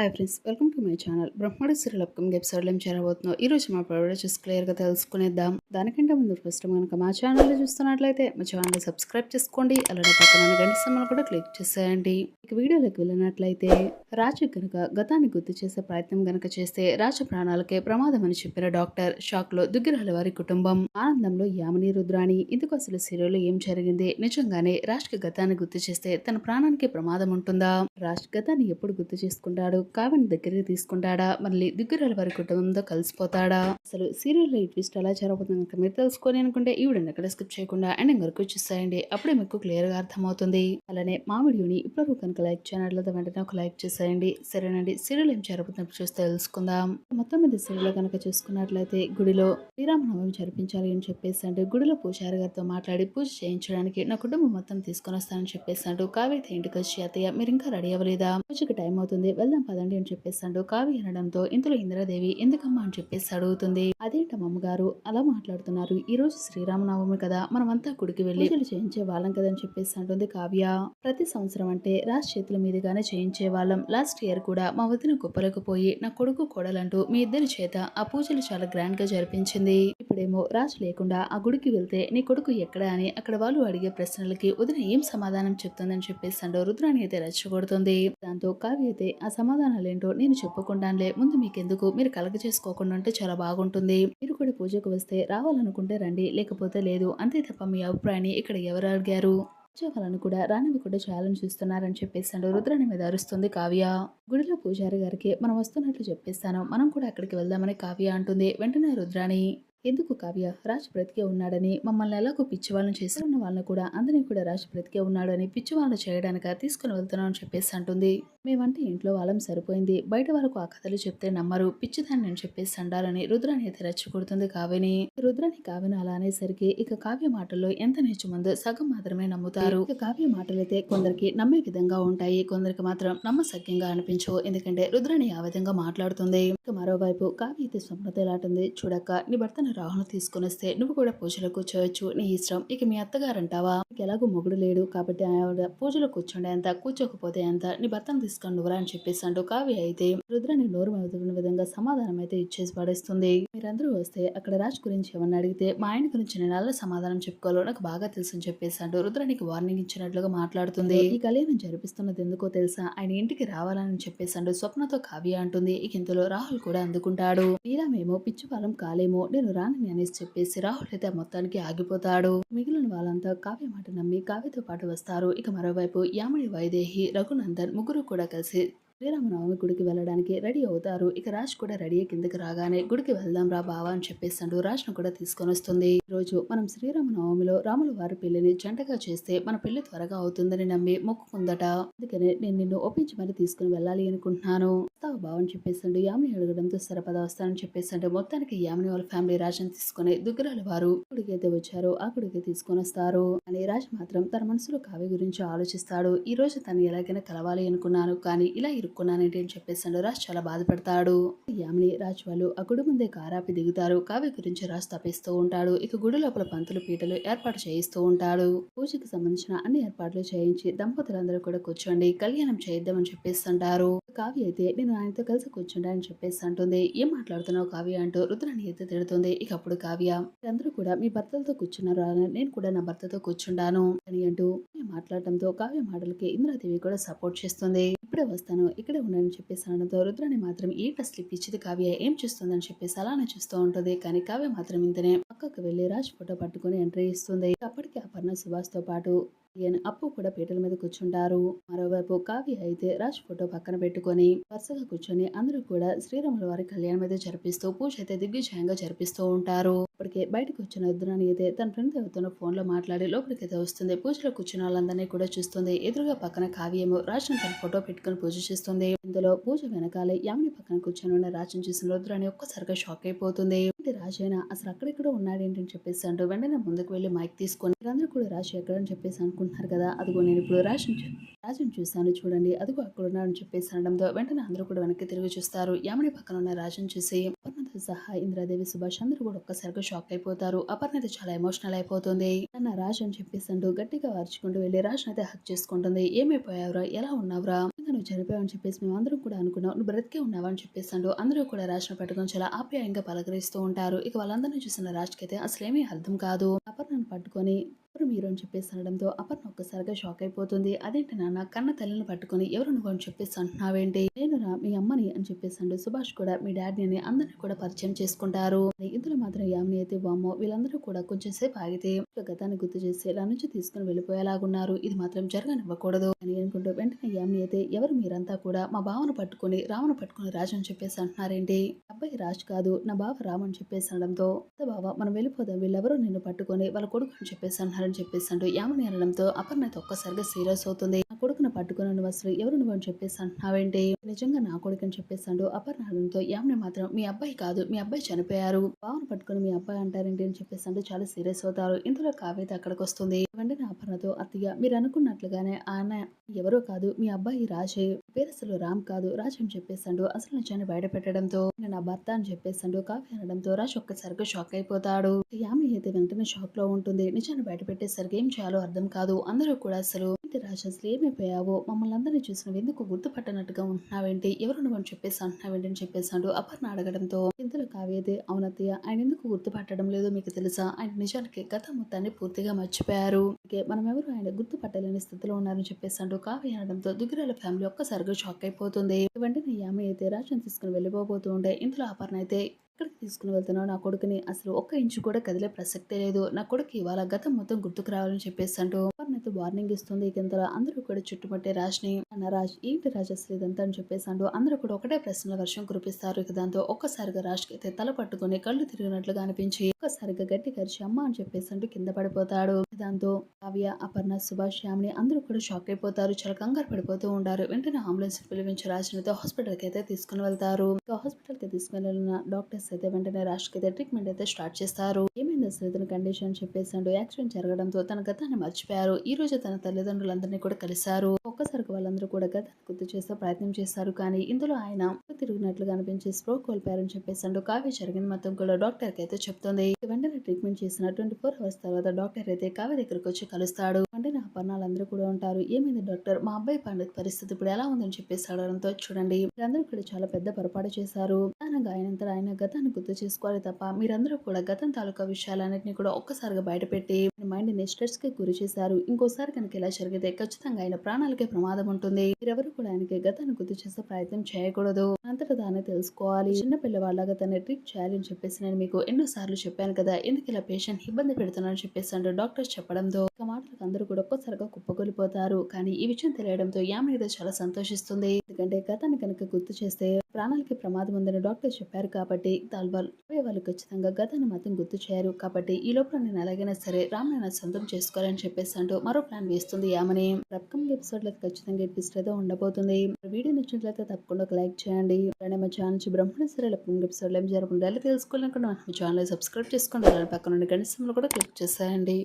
Hi friends welcome to my channel బ్రహ్మాడు serial upcoming ఎపిసోడ్లో ఏం చేరబోతుందో ఈ రోజు మా ప్రొడక్ట్ చూసి క్లియర్గా తెలుసుకునేద్దాం. దానికంటే ముందు ఫస్ట్ కనుక మా ఛానల్ చూస్తున్నట్లయితే మా ఛానల్ సబ్స్క్రైబ్ చేసుకోండి. అలానే పక్కన గంట సమ్మలు కూడా క్లిక్ చేసేయండి. ఇక వీడియోలోకి వెళ్ళినట్లయితే రాజు కనుక గతాన్ని గుర్తు చేసే ప్రయత్నం గనుక చేస్తే రాజు ప్రాణాలకే ప్రమాదం అని చెప్పిన డాక్టర్ షాక్లో దుగ్గిరాల వారి కుటుంబం ఆనందంలో యామిని రుద్రాణి. ఇందుకు అసలు సీరియల్లో ఏం జరిగింది? నిజంగానే రాజ్కి గతాన్ని గుర్తు చేస్తే తన ప్రాణానికి ప్రమాదం ఉంటుందా? రాజ్ గతాన్ని ఎప్పుడు గుర్తు చేసుకుంటాడు? కావ్యని దగ్గరికి తీసుకుంటాడా? మళ్ళీ దిగ్గురాల వారి కుటుంబంతో కలిసిపోతాడా? అసలు సీరియల్లో ఈ ట్విస్ట్ ఎలా జరగబోతుంది కనుక మీరు తెలుసుకొని అనుకుంటే ఈ వీడియోని ఎక్కడ స్కిప్ చేయకుండా అండ్ వరకు చూసేయండి. అప్పుడే మీకు క్లియర్గా అర్థమవుతుంది. అలానే మా వీడియోని ఇప్పుడు కనుక లైక్ చేయనట్లయితే వెంటనే ఒక లైక్ చేసేయండి. సరేనండి సీరియల్ ఏం జరుగుతున్నప్పుడు చూస్తే తెలుసుకుందాం. మొత్తం మీద సీరియల్ కనుక చూసుకున్నట్లయితే గుడిలో శ్రీరామనవమి జరిపించాలి అని చెప్పేసి అంటే గుడిలో పూజారి గారితో మాట్లాడి పూజ చేయించడానికి నా కుటుంబం మొత్తం తీసుకొని వస్తానని చెప్పేసి అంటూ కావ్య ఇంటికి వచ్చి అత్తయ్య మీరు ఇంకా రెడీ అవ్వలేదా? పూజకి టైం అవుతుంది వెళ్దాం పదండి అని చెప్పేసాడు కావ్య అనడంతో ఇందులో ఇంద్రాదేవి ఎందుకమ్మా అని చెప్పేసి అడుగుతుంది. అదేంటమ్మ అమ్మగారు అలా మాట్లాడుతున్నారు. ఈ రోజు శ్రీరామనవమి కదా మనమంతా గుడికి వెళ్ళి పూజలు చేయించే వాళ్ళం కదా అని చెప్పేసి అంటుంది కావ్య. ప్రతి సంవత్సరం అంటే రాజ్ చేతుల మీదుగానే చేయించే వాళ్ళం లాస్ట్ ఇయర్ కూడా మా వదిన గొప్పలకు పోయి నా కొడుకు కోడలంటూ మీ ఇద్దరి చేత ఆ పూజలు చాలా గ్రాండ్గా జరిపించింది. ఇప్పుడేమో రాజ్ లేకుండా ఆ గుడికి వెళ్తే నీ కొడుకు ఎక్కడ అని అక్కడ వాళ్ళు అడిగే ప్రశ్నలకి వదిన ఏం సమాధానం చెప్తుందని చెప్పేసి అంటూ రుద్రాణి అయితే రెచ్చగొడుతుంది. దాంతో కావ్య అయితే ఆ సమాధానాలు ఏంటో నేను చెప్పుకుంటానులే ముందు మీకెందుకు? మీరు కలగ చేసుకోకుండా ఉంటే చాలా బాగుంటుంది. మీరు కూడా పూజకు వస్తే రావాలనుకుంటే రండి లేకపోతే లేదు. అంతే తప్ప మీ అభిప్రాయాన్ని ఇక్కడ ఎవరు అడిగారు? ఉద్యోగాలను కూడా రానివి కూడా ఛాలెంజ్ చూస్తున్నారని చెప్పేసాడు రుద్రాణి మీద అరుస్తుంది కావ్య. గుడిలో పూజారి గారికి మనం వస్తున్నట్లు చెప్పేస్తాను. మనం కూడా అక్కడికి వెళ్దామని కావ్య అంటుంది. వెంటనే రుద్రాణి. ఎందుకు కావ్య? రాజు బ్రతికే ఉన్నాడని మమ్మల్ని ఎలాగో పిచ్చివాళ్ళని చేసి ఉన్న వాళ్ళని కూడా అందరినీ కూడా రాజు బ్రతికే ఉన్నాడు అని పిచ్చివాళ్ళని చేయడానికి? తీసుకుని వెళ్తున్నాం అని చెప్పేసి అంటుంది. మేమంటే ఇంట్లో వాళ్ళం సరిపోయింది. బయట వరకు ఆ కథలు చెప్తే నమ్మరు. పిచ్చిదాన్ని అని చెప్పేసి అండాలని రుద్రాని అయితే రెచ్చగొడుతుంది కావ్యని. రుద్రాని కావ్యను అలా అనేసరికి ఇక కావ్య మాటల్లో ఎంత నిజమందో సగం మాత్రమే నమ్ముతారు. ఇక కావ్య మాటలైతే కొందరికి నమ్మే విధంగా ఉంటాయి. కొందరికి మాత్రం నమ్మసక్యంగా అనిపించవు. ఎందుకంటే రుద్రాని ఆ విధంగా మాట్లాడుతుంది. ఇక మరోవైపు కావ్య అయితే స్వప్నత ఎలాంటుంది చూడక్క నీ భర్తను రాహును తీసుకుని వస్తే నువ్వు కూడా పూజలో కూర్చోవచ్చు నీ ఇష్టం. ఇక మీ అత్తగారంటావా? అంటావా ఎలాగో మొగుడు లేడు కాబట్టి ఆవిడ పూజలో కూర్చోండి అంత కూర్చోకపోతే అంత నీ భర్తను తీసుకొని నువ్వురా అని చెప్పేసి కావ్య అయితే రుద్రని నోరు మెదుకున్న విధంగా సమాధానం అయితే ఇచ్చేసి పడేస్తుంది. మీరందరూ వస్తే అక్కడ రాజ్ గురించి ఏమన్నా అడిగితే మా ఆయన గురించి నేను అలా సమాధానం చెప్పుకోవాలో నాకు బాగా తెలుసు అని చెప్పేసి అంటూ రుద్రానికి వార్నింగ్ ఇచ్చినట్లుగా మాట్లాడుతుంది. ఈ కళ్యాణం జరిపిస్తున్నది ఎందుకో తెలుసా? ఆయన ఇంటికి రావాలని చెప్పేసి స్వప్నతో కావ్య అంటుంది. ఇక ఇంతలో రాహుల్ కూడా అందుకుంటాడు. మీరా మేము వాళ్ళం కాలేమో నేను రానని అనేసి చెప్పేసి రాహుల్ అయితే మొత్తానికి ఆగిపోతాడు. మిగిలిన వాళ్ళంతా కావ్య మాట నమ్మి కావ్యతో పాటు వస్తారు. ఇక మరోవైపు యామిడి వైదేహి రఘునందన్ ముగ్గురు కూడా కలిసి శ్రీరామనవమి గుడికి వెళ్ళడానికి రెడీ అవుతారు. ఇక రాజ్ కూడా రెడీ కిందకి రాగానే గుడికి వెళ్దాం రా బావా అని చెప్పేస్తాడు. రాజ్ను కూడా తీసుకొని వస్తుంది. ఈ రోజు మనం శ్రీరామనవమిలో రాముల వారి పెళ్ళిని జంటగా చేస్తే మన పెళ్ళి త్వరగా అవుతుందని నమ్మి మొక్కుకుందట అందుకనే నేను నిన్ను ఒప్పించి మరి తీసుకుని వెళ్ళాలి అనుకుంటున్నాను. వస్తావు బావ అని యామిని అడగడంతో సరపద వస్తానని చెప్పేసండు. మొత్తానికి యామిని వాళ్ళ ఫ్యామిలీ రాజుని తీసుకుని దుగ్గరాల వారు గుడికి వచ్చారో. వచ్చారు ఆ గుడికి తీసుకొని వస్తారు. అని రాజ్ మాత్రం తన మనసులో కావ్య గురించి ఆలోచిస్తాడు. ఈ రోజు తను ఎలాగైనా కలవాలి అనుకున్నాను. కానీ ఇలా ఇరుక్కున్నానేంటి అని చెప్పేసండు. రాజ్ చాలా బాధపడతాడు. యామిని రాజ్ వాళ్ళు ఆ గుడి ముందే కారాపి దిగుతారు. కావ్య గురించి రాజ్ తప్పిస్తూ ఉంటాడు. ఇక గుడి లోపల పంతులు పీటలు ఏర్పాటు చేయిస్తూ ఉంటాడు. పూజకి సంబంధించిన అన్ని ఏర్పాట్లు చేయించి దంపతులందరూ కూడా కూర్చోండి. కళ్యాణం చేయిద్దామని చెప్పేస్తుంటారు కావ్య అయితే నేను ఆయనతో కలిసి కూర్చుంటా అని చెప్పేసి అంటుంది. ఏం మాట్లాడుతున్నావు కావ్య? అంటూ రుద్రాన్ని ఎత్తి తిడుతుంది. ఇక అప్పుడు కావ్య అందరూ కూడా మీ భర్తలతో కూర్చున్నారు? అని నేను కూడా నా భర్తతో కూర్చుంటాను అని అంటూ మాట్లాడటంతో కావ్య మాటలకి ఇంద్రాదేవి కూడా సపోర్ట్ చేస్తుంది. ఇప్పుడే వస్తాను ఇక్కడే ఉన్నానని చెప్పేసి అనడంతో రుద్రాన్ని మాత్రం ఏ స్లిప్ ఇచ్చింది కావ్య? ఏం చేస్తుందని చెప్పేసి అలానే చూస్తూ ఉంటుంది. కానీ కావ్య మాత్రం ఇంతనే పక్కకు వెళ్ళి రాజ్ ఫోటో పట్టుకుని ఎంట్రీ ఇస్తుంది. అప్పటికి అపర్ణ సుభాష్తో పాటు ఈయన అప్పు కూడా పీటల మీద కూర్చుంటారు. మరోవైపు కావ్య అయితే రాజ్ ఫోటో పక్కన పెట్టుకొని వరుసగా కూర్చొని అందరూ కూడా శ్రీరాముల వారి కళ్యాణం అయితే జరిపిస్తూ పూజ అయితే దిగ్విజయంగా జరిపిస్తూ ఉంటారు. ఇప్పటికే బయటకు వచ్చిన వద్దురాని అయితే తన ఫ్రెండ్ ఎవరితోనో ఫోన్లో మాట్లాడి లోపలికి అయితే వస్తుంది. పూజలో కూర్చున్న వాళ్ళందరినీ కూడా చూస్తుంది. ఎదురుగా పక్కన కావ్యము రాజును తన ఫోటో పెట్టుకుని పూజ చేస్తుంది. ఇందులో పూజ వెనకాలే యామిని పక్కన కూర్చొని ఉన్న రాజును చూసిన రుద్రాని ఒక్కసారిగా షాక్ అయిపోతుంది. ఏంటి రాజైనా అసలు అక్కడెక్కడ ఉన్నాడేంటి అని చెప్పేసి అంటూ వెంటనే ముందుకు వెళ్ళి మైక్ తీసుకొని మీరందరూ కూడా రాజు ఎక్కడని చెప్పేసి అనుకుంటున్నారు కదా అదిగో నేను ఇప్పుడు రాజుని రాజుని చూశాను చూడండి అదిగో అక్కడ ఉన్నాడని చెప్పేసి అనడంతో వెంటనే అందరూ కూడా వెనక్కి తిరిగి చూస్తారు. యామిని పక్కన ఉన్న రాజుని చూసి "అపర్ణతో సహా ఇంద్రాదేవి సుభాష్ అందరూ కూడా ఒక్కసారిగా షాక్ అయిపోతారు. అపర్ణత చాలా ఎమోషనల్ అయిపోతుంది. అన్న రాజు అని చెప్పేసి అంటూ గట్టిగా వార్చుకుంటూ వెళ్ళి రాజ్ అయితే హక్ చేసుకుంటుంది. ఏమైపోయావురా? ఎలా ఉన్నావురా? నిజంగా నువ్వు చనిపోయావని చెప్పేసి మేము అందరం కూడా అనుకున్నావు నువ్వు బ్రతికే ఉన్నావని అని చెప్పేసి అందరూ కూడా రాజ్ను పట్టుకొని చాలా ఆప్యాయంగా పలకరిస్తూ ఉంటారు. ఇక వాళ్ళందరినీ చూసిన రాజ్కి అయితే అసలేమీ అర్థం కాదు. అపర్ణను పట్టుకొని ఎవరు మీరు అని చెప్పేసి అనడంతో అపర్ణ ఒక్కసారిగా షాక్ అయిపోతుంది. అదేంటి నాన్న? కన్న తల్లిని పట్టుకొని ఎవరు నువ్వు అని చెప్పేసి అంటున్నావేంటి? నేను రా మీ అమ్మని అని చెప్పేసి సుభాష్ కూడా మీ డాడీని అందరినీ కూడా పరిచయం చేసుకుంటారు. ఇందులో మాత్రం యామిని అయితే వామో వీళ్ళందరూ కూడా కొంచెం సేపు ఆగితే ఒక గతాన్ని గుర్తు చేసి ఇలా నుంచి తీసుకుని వెళ్ళిపోయేలాగున్నారు. ఇది మాత్రం జరగనివ్వకూడదు అని అనుకుంటూ వెంటనే యామిని అయితే ఎవరు మీరంతా కూడా మా బావను పట్టుకొని రామును పట్టుకొని రాజు అని చెప్పేసి అంటున్నారేంటి? అబ్బాయి రాజ్ కాదు నా బావ రాము అని చెప్పేసి అనడంతో బావ మనం వెళ్ళిపోదాం. వీళ్ళెవరో నిన్ను పట్టుకొని వాళ్ళ కొడుకు అని చెప్పేసి అని చెప్పేసి అంటూ యామని అనడంతో అపర్ణతో ఒక్కసారిగా సీరియస్ అవుతుంది. నా కొడుకును పట్టుకుని నువ్వు అసలు ఎవరు నువ్వు అని చెప్పేసి అంటున్నావేంటి? నిజంగా నా కొడుకు అని చెప్పేసి అంటూ అపర్ణ అనడంతో యామని మాత్రం మీ అబ్బాయి కాదు మీ అబ్బాయి చనిపోయారు. బావను పట్టుకుని మీ అబ్బాయి అంటారేంటి అని చెప్పేసి అంటూ చాలా సీరియస్ అవుతారు. ఇందులో కావేత అక్కడికి వస్తుంది. వెంటనే ఆభరణతో అత్తయ్య మీరు అనుకున్నట్లుగానే ఆయన ఎవరో కాదు మీ అబ్బాయి రాజే పేరు అసలు రామ్ కాదు రాజ్ అని చెప్పేసాడు అసలు నిజాన్ని బయట పెట్టడంతో నేను నా భర్త అని చెప్పేసాడు కాఫీ అనడంతో రాజ్ ఒక్కసారిగా షాక్ అయిపోతాడు. ఆమె అయితే వెంటనే షాక్లో ఉంటుంది. నిజాన్ని బయట పెట్టేసరికి ఏం చేయాలో అర్థం కాదు. అందరూ కూడా అసలు ఏంటి రాజ్ అసలు ఏమైపోయావో? మమ్మల్ని అందరినీ చూసినవి ఎందుకు గుర్తుపట్టనట్టుగా ఉంటున్నావేంటి? ఎవరు నువ్వు చెప్పేసి అంటున్నావేంటి అని చెప్పేశాడు అపర్ణ అడగడంతో. ఇంతలో కావేది అవునత్తయ్య ఆయన ఎందుకు గుర్తుపట్టడం లేదో మీకు తెలుసా? ఆయన నిజానికి గత మొత్తాన్ని పూర్తిగా మర్చిపోయారు. మనం ఎవరు ఆయన గుర్తుపట్టలేని స్థితిలో ఉన్నారని చెప్పేశాడు. కావ్య అనడంతో దుగ్గిరాల ఫ్యామిలీ ఒక్కసారిగా షాక్ అయిపోతుంది. వెంటనే యామి అయితే రాజాను తీసుకుని వెళ్ళిపోబోతూ ఉండే. ఇందులో అపర్ణ అయితే ఎక్కడికి తీసుకుని వెళ్తున్నావు? నా కొడుకుని అసలు ఒక్క ఇంచు కూడా కదిలే ప్రసక్తే లేదు. నా కొడుకు ఇవాళ గతం మొత్తం గుర్తుకు రావాలని చెప్పేసి అంటూ అయితే వార్నింగ్ ఇస్తుంది. ఇక అందరూ కూడా చుట్టుపట్టే రాజ్ని అన్న రాజ్ ఏంటి రాజ్ అసలు ఇదంతా అని చెప్పేసి అందరూ కూడా ఒకటే ప్రశ్నల వర్షం కురిపిస్తారు. ఇక దాంతో ఒక్కసారిగా రాజ్కి అయితే తల పట్టుకుని కళ్ళు తిరిగినట్లుగా అనిపించి ఒక్కసారిగా గట్టి కరిచి అమ్మ అని చెప్పేసి అంటూ కింద పడిపోతాడు. దాంతో కావ్య అపర్ణ సుభాష్ యామిని అందరూ కూడా షాక్ అయిపోతారు. చాలా కంగారు పడిపోతూ ఉంటారు. వెంటనే అంబులెన్స్ పిలిపించి రాజ్నితో హాస్పిటల్కి అయితే తీసుకుని వెళ్తారు. ఇక హాస్పిటల్కి తీసుకుని వెళ్ళిన డాక్టర్స్ అయితే వెంటనే రాజ్కి అయితే ట్రీట్మెంట్ అయితే స్టార్ట్ చేస్తారు. ఏమైంది అసలు ఇతని కండిషన్ చెప్పేసి యాక్సిడెంట్ జరగడంతో తన గతాన్ని మర్చిపోయారు. ఈ రోజు తన తల్లిదండ్రులందరినీ కూడా కలిశారు. ఒక్కసారికి వాళ్ళందరూ కూడా గతాన్ని గుర్తు చేసే ప్రయత్నం చేస్తారు కానీ ఇందులో ఆయన తిరిగినట్లుగా అనిపించి స్ప్రో కోల్పోయారని చెప్పేసాడు కావ్య జరిగింది మొత్తం కూడా డాక్టర్కి అయితే చెప్తుంది వెంటనే ట్రీట్మెంట్ చేసిన ట్వంటీ ఫోర్ అవర్స్ తర్వాత డాక్టర్ అయితే కావ్య దగ్గరకు వచ్చి కలుస్తాడు. వెంటనే ఆ పన్నాలందరూ కూడా ఉంటారు. ఏమైంది డాక్టర్? మా అబ్బాయి పండుగ పరిస్థితి ఇప్పుడు ఎలా ఉందని చెప్పేసి అడగడంతో చూడండి. మీరందరూ కూడా చాలా పెద్ద పొరపాటు చేశారు. అనగా ఆయనంతా ఆయన గతాన్ని గుర్తు చేసుకోవాలి తప్ప మీరందరూ కూడా గతం తాలూకా విషయాలన్నింటినీ కూడా ఒక్కసారిగా బయటపెట్టి మైండ్ని స్ట్రెస్కి గురి చేశారు. ఇంకోసారి కనుక ఇలా జరిగితే ఖచ్చితంగా ఆయన ప్రాణాలకే ప్రమాదం ఉంటుంది. మీరెవరు కూడా ఆయనకి గతాన్ని గుర్తు చేసే ప్రయత్నం చేయకూడదు. అంతటా దాన్ని తెలుసుకోవాలి. చిన్న పిల్లవాళ్ళగా తన ట్రీట్ చేయాలని చెప్పేసి నేను మీకు ఎన్నో సార్లు చెప్పాను కదా ఎందుకు ఇలా పేషెంట్ ఇబ్బంది పెడుతున్నాను చెప్పేసి అంటూ డాక్టర్స్ చెప్పడంతో ఒక మాటలకు అందరూ కూడా ఒక్కసారిగా కుప్పకొలిపోతారు. కానీ ఈ విషయం తెలియడంతో యామిని చాలా సంతోషిస్తుంది. ఎందుకంటే గతాన్ని కనుక గుర్తు చేస్తే ప్రాణాలకి ప్రమాదం ఉందని డాక్టర్ చెప్పారు కాబట్టి దాల్వాల్ వాళ్ళు ఖచ్చితంగా గతాన్ని మాత్రం గుర్తు చేయరు. కాబట్టి ఈ లోపల నేను ఎలాగైనా సరే రామ్ని సొంతం చేసుకోవాలని చెప్పేసి అంటూ మరో ప్లాన్ వేస్తుంది యామని. అప్కమింగ్ ఎపిసోడ్లో ఖచ్చితంగా ఎపిసోడ్ అయితే ఉండబోతుంది. వీడియో నచ్చినట్లయితే తప్పకుండా ఒక లైక్ చేయండి. అలానే మా ఛానల్ నుంచి బ్రహ్మణ సరే అప్కమింగ్ ఎపిసోడ్లో ఏం జరగకుండా ఎలా తెలుసుకోవాలనుకుంటే మా ఛానల్ సబ్స్క్రైబ్ చేసుకోండి. అలానే పక్కన ఉన్న గణితంలో కూడా క్లిక్ చేసేయండి.